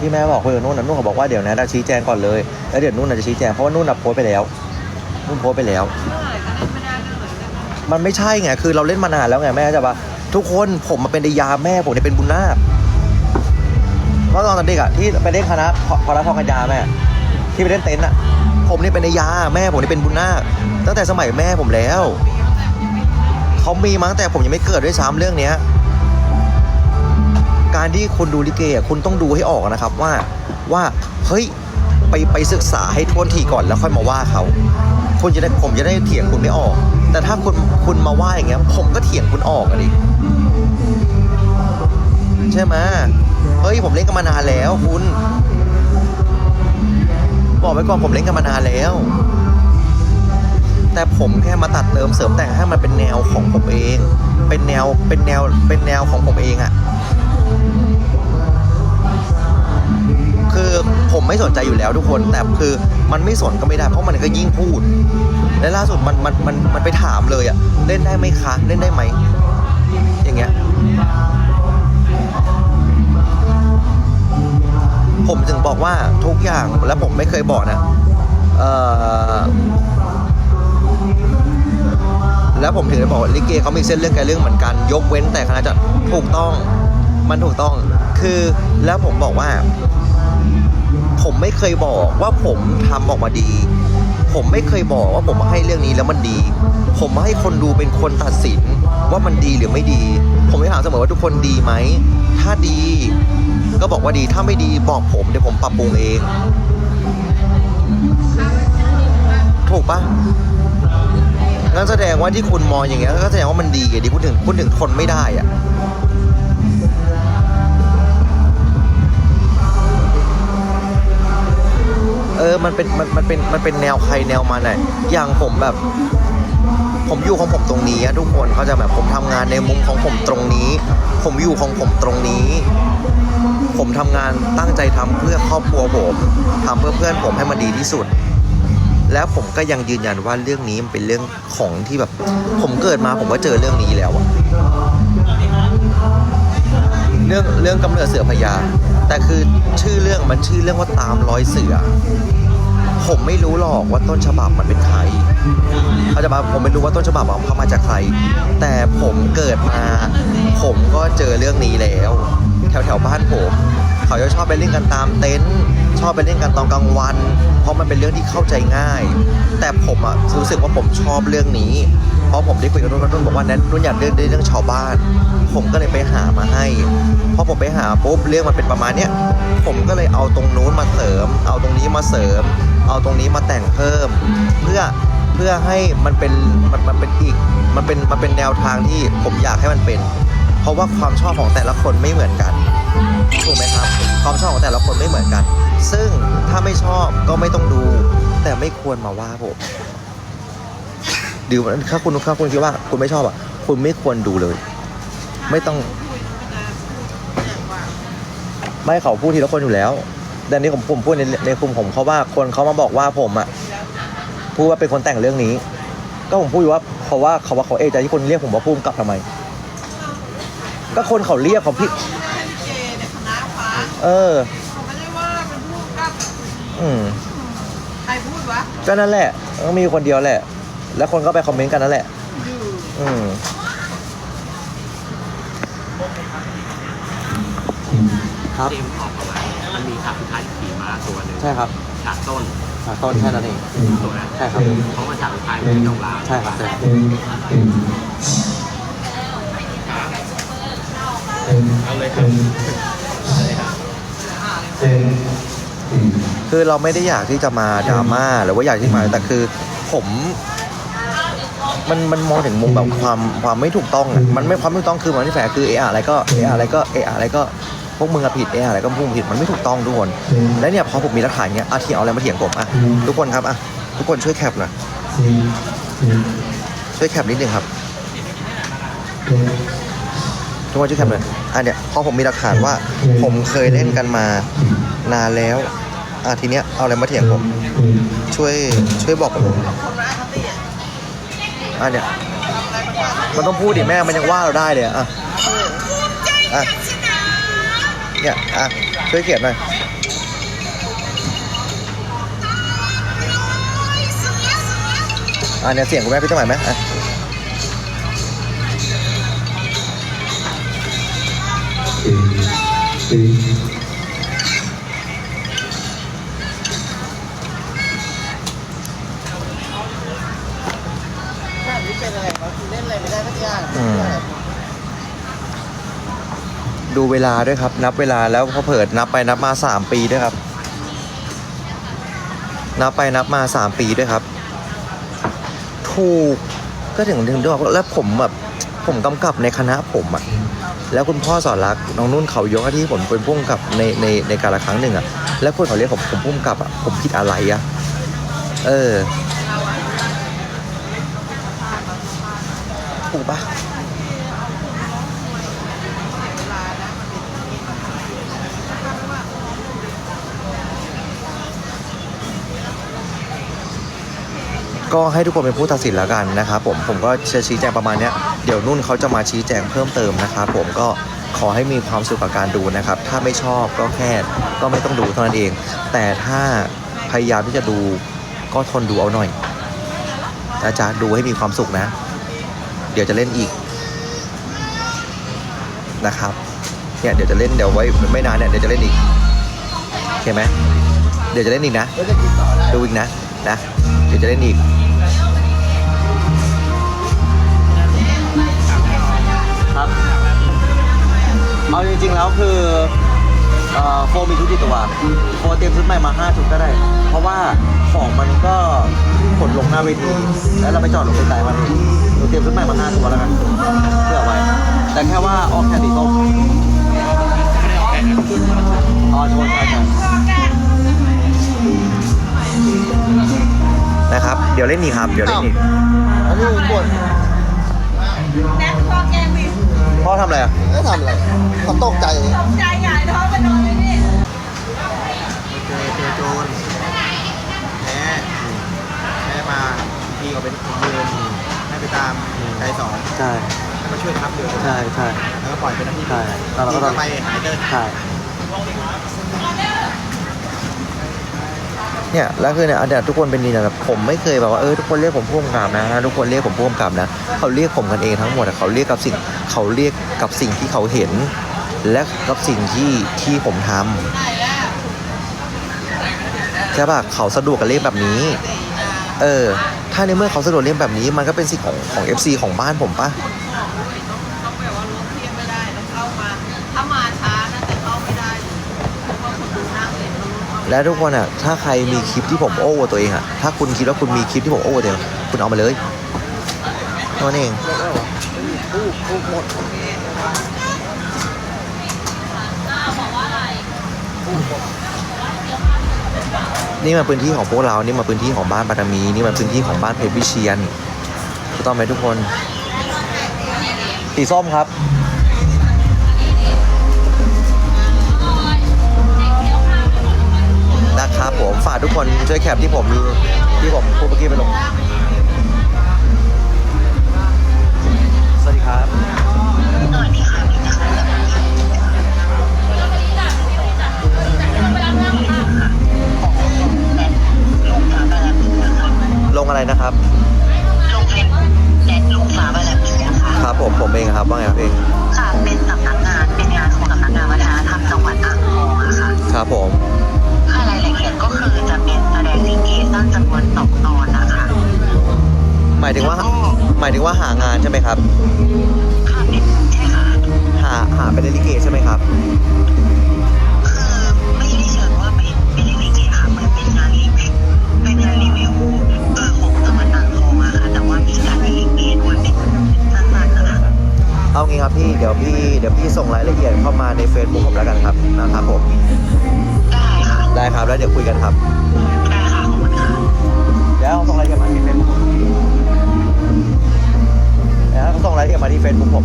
ที่แม่บอกคุยกับนุ่นนะนุ่นเขาบอกว่าเดี๋ยวนะจะชี้แจงก่อนเลย แล้วเดี๋ยวนุ่นน่ะจะชี้แจงเพราะว่านุ่นน่ะโพสต์ไปแล้ว นุ่นโพสต์ไปแล้ว มันไม่ใช่ไงคือเราเล่นมานานแล้วไงแม่จะปะทุกคนผมมาเป็นดยาแม่ผมเนี่ยเป็นบุญนาคเมื่อตอนเด็กอะที่ไปเล่นคณะพพละทองกัญญาแม่ที่ไปเล่นเต็นท์อะผมนี่เป็นดยาแม่ผมนี่เป็นบุญนาคตั้งแต่สมัยแม่ผมแล้วเขามีมาตั้งแต่ผมยังไม่เกิดด้วยซ้ำเรื่องเนี้ย การที่คุณดูลิเกอะคุณต้องดูให้ออกนะครับว่าว่าเฮ้ยไปไปศึกษาให้ท้วนทีก่อนแล้วค่อยมาว่าเขาคุณจะได้ผมจะได้เถียงคุณไม่ออก แต่ถ้าคุณคุณมาว่าอย่างเงี้ย ผมก็เถียงคุณออกอะดิใช่ไหมเฮ้ยผมเล่นกันมานานแล้วคุณ บอกไว้ก่อนผมเล่นกันมานานแล้ว แต่ผมแค่มาตัดเติมเสริมแต่งให้มันเป็นแนวของผมเอง เป็นแนวเป็นแนวเป็นแนวของผมเองอะ คือผมไม่สนใจอยู่แล้วทุกคน แต่คือมันไม่สนก็ไม่ได้ เพราะมันก็ยิ่งพูด และล่าสุดมันมันมันมันไปถามเลยอะเล่นได้ไหมคะ เล่นได้ไหม อย่างเงี้ย ผมถึงบอกว่าทุกอย่างแล้วผมไม่เคยบอกนะเอ่อแล้วผมถึงได้บอกว่าลิเกเขามีเส้นเรื่องการเรื่องเหมือนกัน ยกเว้นแต่คณะจัดถูกต้องมันถูกต้อง คือแล้วผมบอกว่า ไม่เคยบอกว่าผมทำออกมาดี ผมไม่เคยบอกว่าผมให้เรื่องนี้แล้วมันดี ผมให้คนดูเป็นคนตัดสินว่ามันดีหรือไม่ดี ผมไม่ถามเสมอว่าทุกคนดีไหม ถ้าดี ก็บอกว่าดีถ้าไม่ดีบอกผมเดี๋ยวผมปรับปรุงเอง ถูกปะงั้นแสดงว่าที่คุณมองอย่างเงี้ยก็แสดงว่ามันดีอะดิคุณถึงคุณถึงทนไม่ได้อะ เออมันเป็นมันมันเป็นมันเป็นแนวใครแนวมันอะอย่างผมแบบ ผมอยู่ของผมตรงนี้อะทุกคนเขาจะแบบผมทำงานในมุมของผมตรงนี้ ผมอยู่ของผมตรงนี้ ผมทำงานตั้งใจทำเพื่อครอบครัวผมทำเพื่อเพื่อนผมให้มันดีที่สุดแล้วผมก็ยังยืนยันว่าเรื่องนี้มันเป็นเรื่องของที่แบบ ผมเกิดมาผมก็เจอเรื่องนี้แล้วอะเรื่องเรื่องกำเนิดเสือพญา แต่คือชื่อเรื่องมันชื่อเรื่องว่าตามรอยเสือ ผมไม่รู้หรอกว่าต้นฉบับมันเป็นใครเขาจะมาผมไม่รู้ว่าต้นฉบับเขามาจากใคร แต่ผมเกิดมา ผมก็เจอเรื่องนี้แล้ว แถวแถวบ้านผม เขาจะชอบไปเล่นกันตามเต็นท์ชอบไปเล่นกันตอนกลางวัน เพราะมันเป็นเรื่องที่เข้าใจง่าย แต่ผมอะรู้สึกว่าผมชอบเรื่องนี้ เพราะผมได้คุยกับนุ่นนุ่นบอกว่าแนนนุ่นอยากเรื่องเรื่องชาวบ้าน ผมก็เลยไปหามาให้พอผมไปหาปุ๊บเรื่องมันเป็นประมาณเนี้ยผมก็เลยเอาตรงนู้นมาเสริม เอาตรงนี้มาเสริม เอาตรงนี้มาแต่งเพิ่ม เพื่อเพื่อให้มันเป็นมันมันเป็นอีกมันเป็นมันเป็นแนวทางที่ผมอยากให้มันเป็น เพราะว่าความชอบของแต่ละคนไม่เหมือนกัน ถูกไหมครับความชอบของแต่ละคนไม่เหมือนกัน ซึ่งถ้าไม่ชอบก็ไม่ต้องดู แต่ไม่ควรมาว่าผมดิวถ้าคุณถ้าคุณคิดว่าคุณไม่ชอบอะ คุณไม่ควรดูเลย ไม่ต้องไม่เขาพูดทีละคนอยู่แล้วแต่นี่ผมผมพูดในในกลุ่มผมเขาว่าคนเขามาบอกว่าผมอะพูดว่าเป็นคนแต่งเรื่องนี้ ก็ผมพูดอยู่ว่าเขาะว่าเขาว่าเขาเอใจที่คนเรียกผมว่าพูดกลับทำไม ก็คนเขาเรียกเขาพี่ เจเนี่ยคณะฟ้า เออ ผมไม่ได้ว่าเป็นผู้กำกับอืม ใครพูดวะก็นั่นแหละก็มีคนเดียวแหละ แล้วคนก็ไปคอมเมนต์กันนั่นแหละ อยู่ อืม ครับ เตรียมออกมามันมีฉากสุดท้ายที่ขี่ม้าตัวหนึ่งใช่ครับฉากต้นฉากต้นแค่นั้นเอง ตัวนั้นใช่ครับ เพราะว่าฉากสุดท้ายมันเป็นดอกลาใช่ครับใช่เอาเลยครับ คือเราไม่ได้อยากที่จะมาดราม่าหรือว่าอยากที่มาแต่คือผมมันมันมองถึงมุมแบบความความไม่ถูกต้องอะมันไม่ความไม่ถูกต้องคือมันที่แฝงคือเอออะไรก็เอออะไรก็เอออะไรก็พวกมึงอะผิดเอออะไรก็พวกมึงผิดมันไม่ถูกต้องทุกคน แล้วเนี่ยพอผมมีหลักฐานเนี้ยอาทีเอาอะไรมาเถียงผมอะทุกคนครับอะทุกคนช่วยแคปหน่อยช่วยแคปนิดนึงครับทุกคนช่วยแคปหน่อยอะเนี่ยพอผมมีหลักฐานว่า ผมเคยเล่นกันมา นานแล้ว อะทีเนี้ยเอาอะไรมาเถียงผม ช่วยช่วยบอกผมอะเนี่ยมันต้องพูดดิแม่มันยังว่าเราได้เลยอะอะเนี่ยอะช่วยเขียนหน่อยอะเนี่ยเสียงคุณแม่พี่จะหมายไหมอะ嗯。 ดูเวลาด้วยครับ นับเวลาแล้วพอเผิดนับไปนับมาสามปีด้วยครับ นับไปนับมาสามปีด้วยครับ ถูกก็ถึงถึงด้วยแล้วผมแบบผมกำกับในคณะผมอะแล้วคุณพ่อสอนรักน้องนุ่นเขายกหน้าที่ผมเป็นผู้กำกับในในในการละครั้งหนึ่งอะแล้วคนเขาเรียกผมผมผู้กำกับอะผมผิดอะไรอะเออถูกปะ ก็ให้ทุกคนเป็นผู้ตัดสินแล้วกันนะครับผมผมก็จะชี้แจงประมาณเนี้ยเดี๋ยวนุ่นเขาจะมาชี้แจงเพิ่มเติมนะครับผมก็ขอให้มีความสุขกับการดูนะครับ ถ้าไม่ชอบก็แค่ก็ไม่ต้องดูเท่านั้นเอง แต่ถ้าพยายามที่จะดูก็ทนดูเอาหน่อยนะจ๊ะดูให้มีความสุขนะ เดี๋ยวจะเล่นอีกนะครับเนี่ยเดี๋ยวจะเล่นเดี๋ยวไว้ไม่นานเนี่ยเดี๋ยวจะเล่นอีกโอเคไหมเดี๋ยวจะเล่นอีกนะก็จะกินต่อได้ดูอีกนะนะ เดี๋ยวจะเล่นอีก ริงๆแล้วคือเอ่อโฟมีชุดกี่ตัวโฟเตรียมชุดใหม่มา5ชุดก็ได้ เพราะว่าของมันก็ขนลงหน้าเวทีแล้วเราไปจอดลงไกลๆมันเองหนูเตรียมชุดใหม่มา5ตัวแล้วกันเพื่อเอาไว้ แต่แค่ว่าออกแค่สีส้มอ๋อโทษใช่ใช่นะครับ เดี๋ยวเล่นอีกครับ เดี๋ยวเล่นอีกอันนี้ปวดแน็ก พอแกวินพ่อทำอะไรอะ ไม่ทำอะไรเขาตกใจตกใจใหญ่ท้องไปนอนเลยนี่เจอเจอโจรแพ้แพ้มาพี่ก็เป็นคนเดินให้ไปตามชายสองใช่ให้มาช่วยทับเรือใช่ใช่แล้วก็ปล่อยเป็นหน้าที่ใช่แล้วเราก็พี่ต้องไปหายเดินใช่เนี่ยแล้วคือเนี่ยอันเนี้ยทุกคนเป็นนี่นะผมไม่เคยแบบว่าเออทุกคนเรียกผมผู้กำกับนะทุกคนเรียกผมผู้กำกับนะ เขาเรียกผมกันเองทั้งหมดอะเขาเรียกกับสิ่ง เขาเรียกกับสิ่งที่เขาเห็น และกับสิ่งที่ที่ผมทำใช่ป่ะเขาสะดวกกับเรียกแบบนี้ เออ ถ้าในเมื่อเขาสะดวกเรียกแบบนี้ มันก็เป็นสิ่งของของ FC ของบ้านผมปะต้องแบบว่าล้วงเทียมไม่ได้ต้องเข้ามาถ้ามาช้านะแต่เข้าไม่ได้เพราะว่าคนดูนั่งเล่นรู้เข้าและทุกคนอะ ถ้าใครมีคลิปที่ผมโอ้อวดตัวเองอะ ถ้าคุณคิดว่าคุณมีคลิปที่ผมโอ้อวดตัวเองคุณเอามาเลยเท่านั้นเอง นี่มาพื้นที่ของพวกเรา นี่มาพื้นที่ของบ้านปาตามี นี่มาพื้นที่ของบ้านเพชรวิเชียนถูกต้องไหมทุกคน สีส้มครับนะครับผมฝากทุกคนช่วยแคปที่ผมที่ผมพูดเมื่อกี้ไปลง อะไรนะครับลงเฟซบุ๊กแนทลุงฟ้าบารมีอะค่ะครับผมผมเองครับว่าไงครับเองค่ะเป็นสำนักงานเป็นงานของสำนักงานวัฒนธรรมจังหวัดอ่างทองอะค่ะครับผมค่ะรายละเอียดก็คือจะเป็นแสดงลิเกสั้นจำนวนสองตอนนะคะหมายถึงว่า หมายถึงว่าหางานใช่ไหมครับค่ะเป็นใช่ค่ะหาหาเป็นลิเกใช่ไหมครับ เอางี้ครับพี่เดี๋ยวพี่เดี๋ยวพี่ส่งรายละเอียดเข้ามาใน Facebook ผมแล้วกันครับนะครับผมได้ค่ะ ได้ครับแล้วเดี๋ยวคุยกันครับ ได้ค่ะ ขอบคุณค่ะ เดี๋ยวส่งรายละเอียดมาที่ Facebook เดี๋ยวส่งรายละเอียดมาที่ Facebook ผม